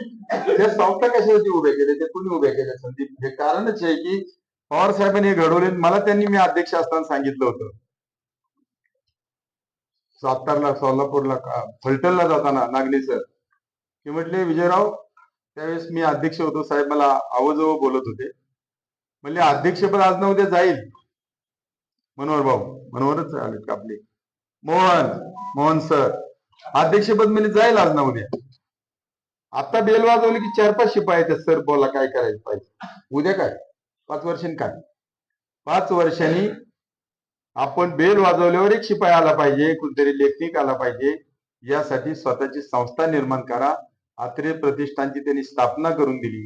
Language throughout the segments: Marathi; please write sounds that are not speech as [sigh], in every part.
ते संस्था कशासाठी उभ्या केले ते कुणी उभ्या केल्या संदीप हे कारणच आहे की पवार साहेबांनी हे घडवले. मला त्यांनी मी अध्यक्ष असताना सांगितलं होतं. सातारला सोलापूरला फलटणला जाताना नागली सर की म्हटले विजयराव त्यावेळेस मी अध्यक्ष होतो. साहेब मला आवाजव बोलत होते. म्हणले अध्यक्षपद आज ना उद्या जाईल. मनोहर भाऊ मनोहरच आले का आपले? मोहन मोहन सर. अध्यक्षपद म्हणजे जाईल आज ना उद्या. आता बेल वाजवली की चार पाच शिपाई आहेत सर बोला काय करायचं पाहिजे? उद्या काय? पाच वर्षांनी काय पाच वर्षांनी आपण बेल वाजवल्यावर एक शिपाई आला पाहिजे कुठतरी लेखनिक आला पाहिजे. यासाठी स्वतःची संस्था निर्माण करा. आत्रे प्रतिष्ठानची त्यांनी स्थापना करून दिली.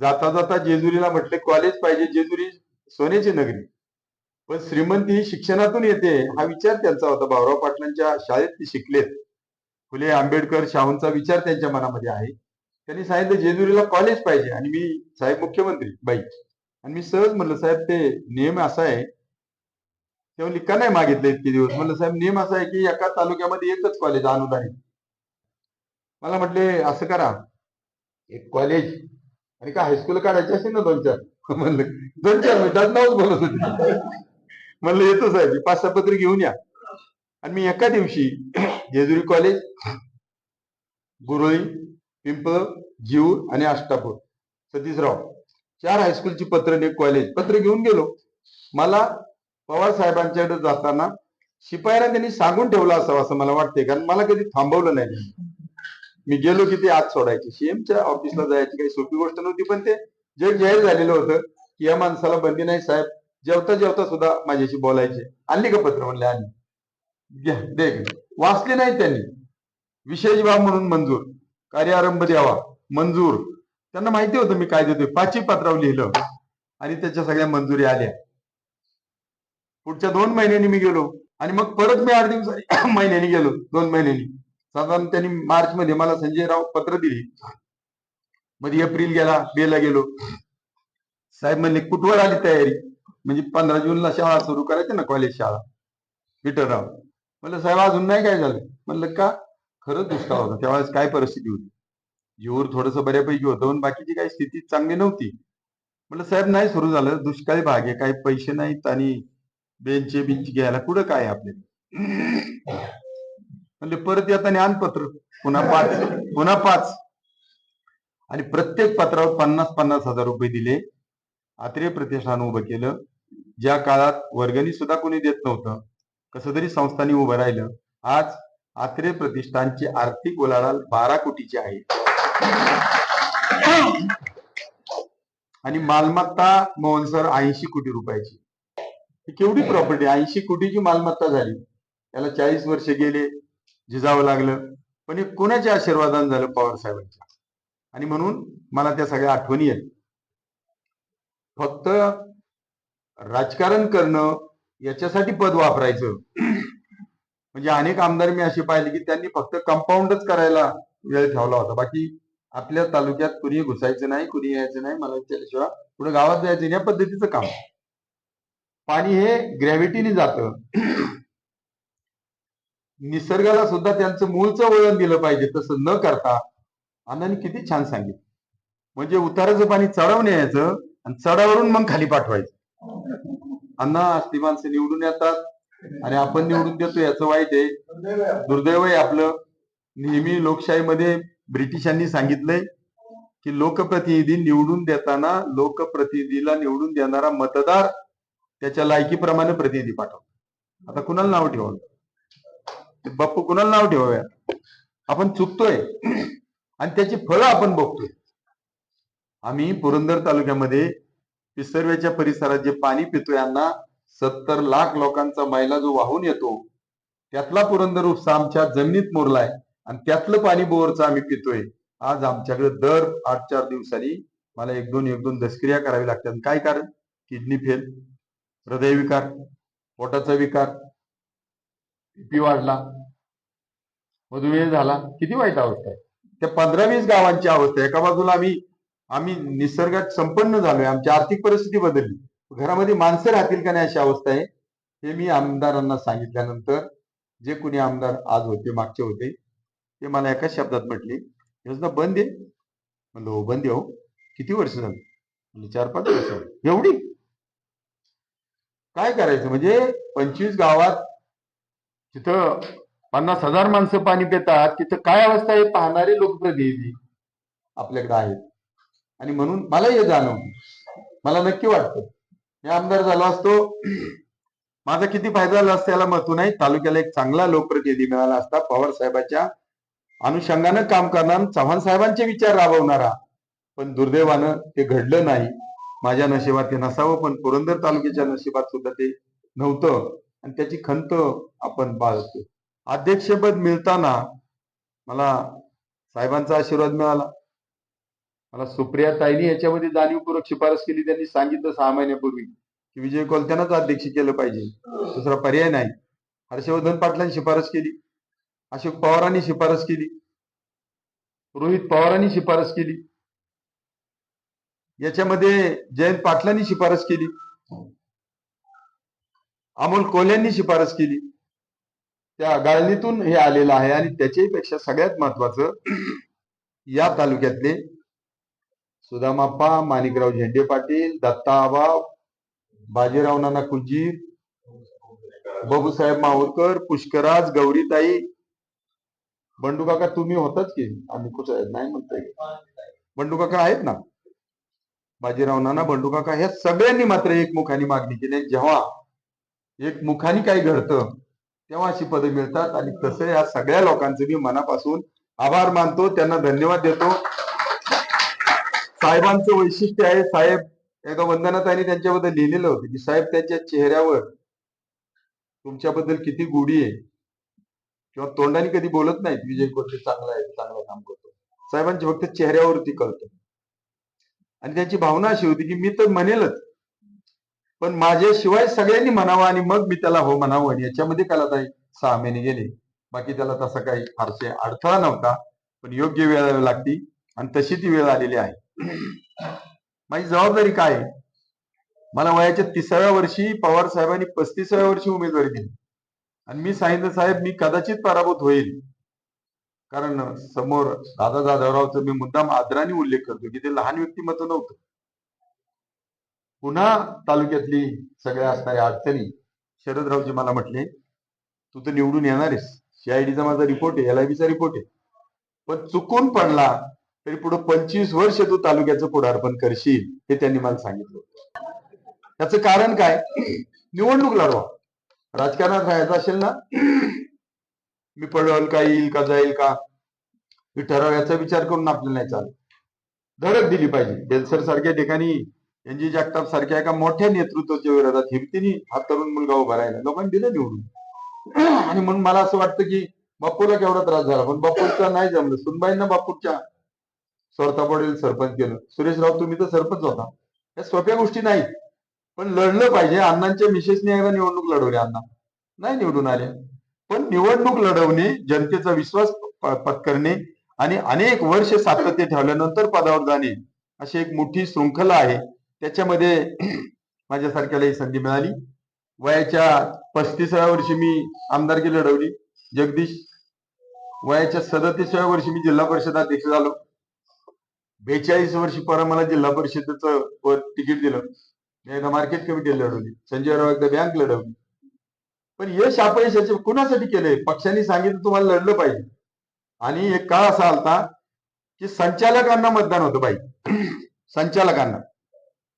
जाता जाता जेजुरीला म्हटले कॉलेज पाहिजे जेजुरी सोन्याची नगरी. पण श्रीमंती शिक्षणातून येते हा विचार त्यांचा होता. भाऊराव पाटलांच्या शाळेत ते शिकलेत. फुले आंबेडकर शाहूंचा विचार त्यांच्या मनामध्ये आहे. त्यांनी सांगितलं जेजुरीला कॉलेज पाहिजे. आणि मी साहेब मुख्यमंत्री बाई. आणि मी सहज म्हणलं साहेब ते नियम असा आहे. तेव्हा लिखा नाही मागितले इतके दिवस. म्हणलं साहेब नियम असा आहे की एका तालुक्यामध्ये एकच कॉलेज अनुदानित मला म्हटले असं करा. एक कॉलेज आणि का हायस्कूल काढायचे असेल ना दोन चार म्हणलं दोन चार मिनिटात नावच बोलत होते. म्हणलं येतो साहेब पाच सहा पत्र घेऊन या. आणि मी एका दिवशी जेजुरी कॉलेज गुरळी पिंपळ जीव आणि अष्टापूर सतीशराव चार हायस्कूलची पत्र एक कॉलेज पत्र घेऊन गेलो. मला पवार साहेबांच्याकडे जाताना शिपायाला त्यांनी सांगून ठेवलं असावं असं मला वाटते कारण मला कधी थांबवलं नाही. मी गेलो की ते आत सोडायचे. सीएमच्या ऑफिसला जायची काही सोपी गोष्ट नव्हती पण ते जग जाहीर झालेलं होतं की या माणसाला बंदी नाही साहेब. जेवता जेवता सुद्धा माझ्याशी बोलायचे. आणली का पत्र म्हणले आणली. घ्या वाचले नाही त्यांनी. विशेष बाब म्हणून मंजूर. कार्यारंभ द्यावा. मंजूर. त्यांना माहिती होतं मी काय देतोय. पाचवी पत्रावर लिहिलं. आणि त्याच्या सगळ्या मंजुरी आल्या. पुढच्या दोन महिन्यांनी मी गेलो. आणि मग परत मी आठ दिवसांनी [clears throat] महिन्यांनी गेलो. दोन महिन्यांनी. साधारण त्यांनी मार्च मध्ये मला संजय राव पत्र दिली. मध्ये एप्रिल गेला बेला गेलो. साहेब म्हणले कुठवर आली तयारी? म्हणजे पंधरा जूनला शाळा सुरू करायची ना कॉलेज शाळा? विठ्ठलराव. म्हणलं साहेब अजून नाही काय झालं? म्हणलं का? खरंच दुष्काळ होता. त्यावेळेस काय परिस्थिती होती? जीवर थोडस बऱ्यापैकी होतं पण बाकीची काही स्थिती चांगली नव्हती. म्हटलं साहेब नाही सुरू झालं. दुष्काळी भाग आहे. काही पैसे नाहीत आणि बेंचे बिंच घ्यायला कुठं काय आहे आपले म्हणले परत येताना आण पत्र. पुन्हा पाच. पुन्हा पाच. आणि प्रत्येक पत्रावर पन्नास पन्नास हजार रुपये दिले. आत्रेय प्रतिष्ठान उभं केलं. ज्या काळात वर्गणी सुद्धा कोणी देत नव्हतं कसं तरी संस्थांनी उभं राहिलं. आज आत्रेय प्रतिष्ठानची आर्थिक उलाढाल बारा कोटीची आहे. आणि मालमत्ता मोहन सर ऐंशी कोटी रुपयाची. केवढी प्रॉपर्टी ऐंशी कोटीची मालमत्ता झाली. त्याला चाळीस वर्ष गेले झिजावं लागलं. पण हे कोणाच्या आशीर्वादानं झालं? पवार साहेबांच्या. आणि म्हणून मला त्या सगळ्या आठवणी आहेत. फक्त राजकारण करणं याच्यासाठी पद वापरायचं. म्हणजे अनेक आमदार मी असे पाहिले की त्यांनी फक्त कंपाऊंडच करायला वेळ ठेवला होता. बाकी आपल्या तालुक्यात कुणी घुसायचं नाही कुणी यायचं नाही मला त्याशिवाय पुढे गावात जायचं या पद्धतीचं काम. पाणी हे ग्रॅव्हिटीने जातं. निसर्गाला सुद्धा त्यांचं मूळचं वळण दिलं पाहिजे तसं न करता अण्णांनी किती छान सांगितलं. म्हणजे उताराचं पाणी चढवून यायचं आणि चढावरून मग खाली पाठवायचं. अण्णा ती माणसं निवडून येतात. आणि आपण निवडून देतो याचं वाईट आहे. दुर्दैव आहे आपलं. नेहमी लोकशाहीमध्ये ब्रिटिशांनी सांगितलंय की लोकप्रतिनिधी निवडून देताना लोकप्रतिनिधीला निवडून देणारा मतदार त्याच्या लायकीप्रमाणे प्रतिनिधी पाठवतो. आता कुणाला नाव ठेवावं? बाप्पू कुणाला नाव ठेवाव्या? आपण चुकतोय. आणि त्याची फळं आपण बघतोय. आम्ही पुरंदर तालुक्यामध्ये पिसर्व्याच्या परिसरात जे पाणी पितो यांना सत्तर लाख लोकांचा मैला जो वाहून येतो त्यातला पुरंदर उपसा आमच्या जमिनीत मोरलाय आणि त्यातलं पाणी बोरचं आम्ही पितोय. आज आमच्याकडे दर आठ चार दिवसांनी मला एक दोन एक दोन दशक्रिया करावी लागतात. काय कारण? किडनी फेल हृदयविकार पोटाचा विकार पी वाढला मधुमेह झाला. किती वाईट अवस्था आहे. त्या पंधरा वीस गावांची अवस्था एका बाजूला आम्ही आम्ही निसर्गात संपन्न झालोय. आमची आर्थिक परिस्थिती बदलली. घरामध्ये माणसं राहतील का नाही अशी अवस्था आहे हे मी आमदारांना सांगितल्यानंतर जे कुणी आमदार आज होते मागचे होते ते मला एकाच शब्दात म्हटले योजना बंद आहे. म्हणलं हो बंद आहे हो. किती वर्ष झाली? म्हणजे चार पाच वर्ष एवढी? काय करायचं? म्हणजे पंचवीस गावात तिथं पन्नास हजार माणसं पाणी पितात तिथं काय अवस्था आहे? पाहणारे लोकप्रतिनिधी आपल्याकडे आहेत. आणि म्हणून मला हे जाणव. मला नक्की वाटतं. मी आमदार झालो असतो. माझा किती फायदा झाला असता याला महत्त्व नाही. तालुक्याला एक चांगला लोकप्रतिनिधी मिळाला असता. पवार साहेबाच्या अनुषंगानं काम करणार चव्हाण साहेबांचे विचार राबवणारा. पण दुर्दैवानं ते घडलं नाही. माझ्या नशिबात ते नसावं पण पुरंदर तालुक्याच्या नशिबात सुद्धा ते नव्हतं. आणि त्याची खंत आपण बाळगतो अध्यक्षपद मिळताना मला साहेबांचा आशीर्वाद मिळाला. मला सुप्रिया ताईनी याच्यामध्ये जाणीवपूर्वक शिफारस केली त्यांनी सांगितलं सहा महिन्यापूर्वी की विजय कोलत्यानंच अध्यक्ष केलं पाहिजे. दुसरा पर्याय नाही. हर्षवर्धन पाटलांनी शिफारस केली. अशोक पवारांनी शिफारस केली. रोहित पवारांनी शिफारस केली. याच्यामध्ये जयंत पाटलांनी शिफारस केली. अमोल कोल्यांनी शिफारस केली. त्या गाळणीतून हे आलेलं आहे आणि त्याच्याही पेक्षा सगळ्यात महत्वाचं या तालुक्यातले सुदामाप्पा माणिकराव झेंडे पाटील दत्ता आबा बाजीराव नाना कुंजीर बाबूसाहेब माहूरकर पुष्कराज गौरीताई. बंडू काका तुम्ही होताच की? आम्ही कुठं नाही म्हणताय बंडू काका आहेत ना? बाजीराव नाना बंडू काका ह्या सगळ्यांनी मात्र एकमुखानी मागणी केली जेव्हा एकमुखानी काही घडतं तेव्हा अशी पदं मिळतात. आणि तसं या सगळ्या लोकांचे मी मनापासून आभार मानतो. त्यांना धन्यवाद देतो. साहेबांचं वैशिष्ट्य आहे साहेब एका वंदनात आणि त्यांच्याबद्दल लिहिलेलं होतं की साहेब त्यांच्या चेहऱ्यावर तुमच्याबद्दल किती गोडी आहे? किंवा तोंडाने कधी बोलत नाहीत? विजय कोल्हे चांगला आहे चांगलं काम करतो. साहेबांची फक्त चेहऱ्यावरती कळतं. आणि त्यांची भावना अशी होती की मी तर म्हणेलच पण माझ्याशिवाय सगळ्यांनी म्हणावं आणि मग मी त्याला हो म्हणावं. आणि याच्यामध्ये कला ताई सहा महिने गेले. बाकी त्याला तसा काही फारसे अडथळा नव्हता पण योग्य वेळ लागती. आणि तशी ती वेळ आलेली आहे. माझी जबाबदारी काय आहे? मला वयाच्या तिसाव्या वर्षी पवार साहेबांनी पस्तीसाव्या वर्षी उमेदवारी दिली. आणि मी सांगितलं साहेब मी कदाचित पराभूत होईल. कारण समोर दादा जाधवरावचं मी मुद्दाम आदराने उल्लेख करतो की ते लहान व्यक्तिमत्व नव्हतं. पुन्हा तालुक्यातली सगळ्या असणाऱ्या अडचणी शरदरावजी मला म्हटले तू तर निवडून येणार आहेस. सीआयडीचा माझा रिपोर्ट आहे एलआयबीचा रिपोर्ट आहे. पण चुकून पडला तरी पुढे पंचवीस वर्ष तू तालुक्याचं पुढारपण करशील हे त्यांनी मला सांगितलं त्याचं कारण काय? निवडणूक लढवा. राजकारणात राहायचं असेल ना मी पळवल का येईल का जाईल का मी ठराव याचा विचार करून आपल्याला नाही चालत. धडक दिली पाहिजे. बेलसर सारख्या ठिकाणी एनजी जगताप सारख्या एका मोठ्या नेतृत्वाच्या विरोधात हिमतीने हा तरुण मुलगा उभा राहिला. लोकांनी दिलं निवडून. आणि म्हणून मला असं वाटतं की बापूला केवढा त्रास झाला. पण बापूचा नाही जमलं. सुनबाईंना बापूच्या स्वतः पडेल सरपंच केलं. सुरेश राव तुम्ही तर सरपंच होता. या सोप्या गोष्टी नाहीत. पण लढलं पाहिजे. अण्णांच्या मिसेसने एकदा निवडणूक लढवली अण्णा. नाही निवडून आले. पण निवडणूक लढवणे जनतेचा विश्वास प- पत्करणे आणि अनेक वर्ष सातत्य ठेवल्यानंतर पदावर जाणे अशी एक मोठी शृंखला आहे. त्याच्यामध्ये [clears throat] माझ्यासारख्याला ही संधी मिळाली. वयाच्या पस्तीसाव्या वर्षी मी आमदारकी लढवली. जगदीश वयाच्या सदतीसाव्या वर्षी मी जिल्हा परिषद अध्यक्ष झालो. बेचाळीस वर्षी परत मला जिल्हा परिषदेचं तिकीट दिलं. मी एकदा मार्केट कमिटी लढवली. संजय राव एकदा बँक लढवली. पण यश अपयशाचे कुणासाठी केले पक्षांनी सांगितलं तुम्हाला लढलं पाहिजे. आणि एक काळ असा आलता की संचालकांना मतदान होतं पाहिजे [clears throat] संचालकांना.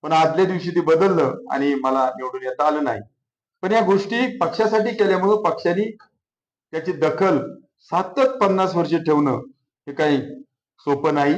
पण आदल्या दिवशी ते बदललं आणि मला निवडून येता आलं नाही. पण या गोष्टी पक्षासाठी केल्यामुळं पक्षाने त्याची दखल सातत पन्नास वर्ष ठेवणं हे काही सोपं नाही.